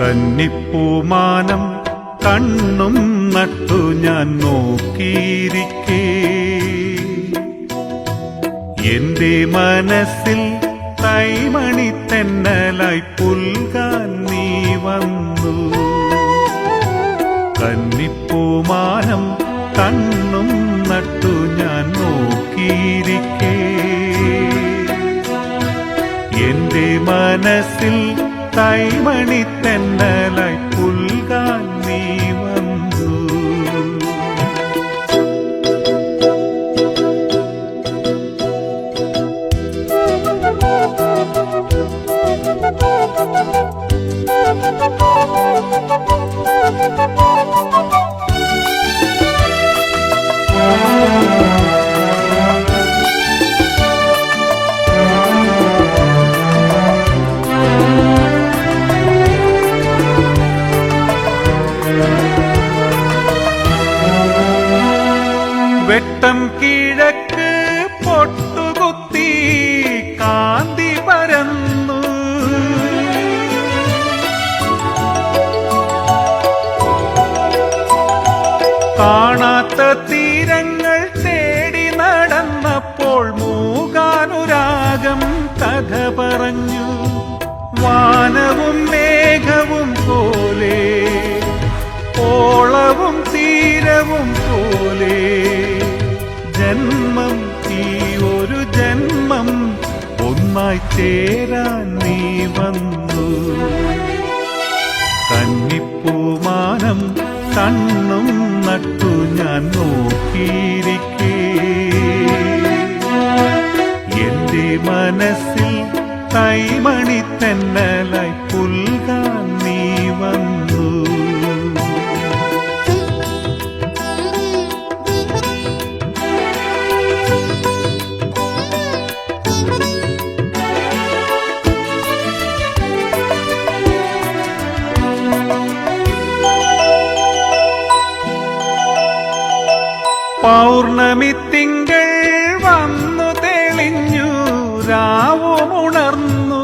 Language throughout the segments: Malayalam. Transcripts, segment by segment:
കന്നിപ്പൂമാനം കണ്ണും നട്ടു ഞാൻ നോക്കിയിരിക്കേ. എന്റെ മനസ്സിൽ തൈമണി തെന്നലായി പുൽകാൻ നീ വന്നു. കന്നിപ്പൂമാനം കണ്ണും നട്ടു ഞാൻ നോക്കിയിരിക്കേ. എന്റെ മനസ്സിൽ തൈമണി തെന്നലായി പുൽകാൻ വെട്ടം കിഴക്ക് പൊട്ടുകുത്തി കാന്തി പരന്നു. കാണാത്ത തീരങ്ങൾ ജന്മം ഈ ഒരു ജന്മം ഒന്നായി ചേരാൻ നീ വന്നു. കന്നിപ്പൂമാനം കണ്ണും നട്ടു ഞാൻ നോക്കിയിരിക്കേ. എന്റെ മനസ്സിൽ കൈമണി തെന്നലായി പൗർണമി തിങ്കൾ വന്നു തെളിഞ്ഞു രാവുമുണർന്നു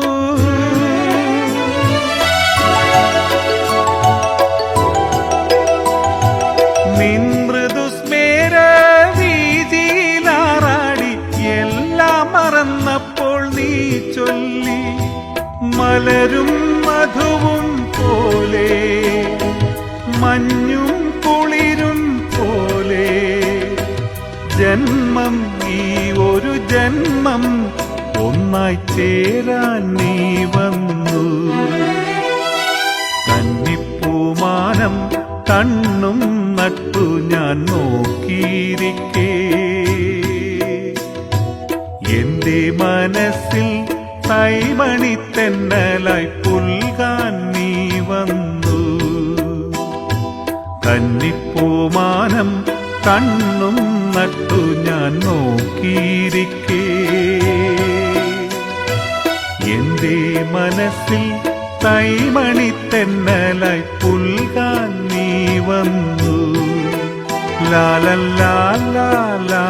നിൻമൃദുസ്മേര വീതിയിലാറാടി എല്ലാം മറന്നപ്പോൾ നീ ചൊല്ലി മലരും മധുവും പോലെ മഞ്ഞും ചേരാൻ നീ വന്നു. കന്നിപ്പൂമാനം കണ്ണും നട്ടു ഞാൻ നോക്കിയിരിക്കേ. എന്റെ മനസ്സിൽ കൈമണി തെന്നലായി പുൽകാൻ നീ വന്നു. കന്നിപ്പൂമാനം കണ്ണും നട്ടു ഞാൻ നോക്കിയിരിക്കേ. മനസ്സിൽ തൈമണി തെന്നലായി പുൽകാൻ നീ വന്നു. ലാലല്ലാ ലാലാ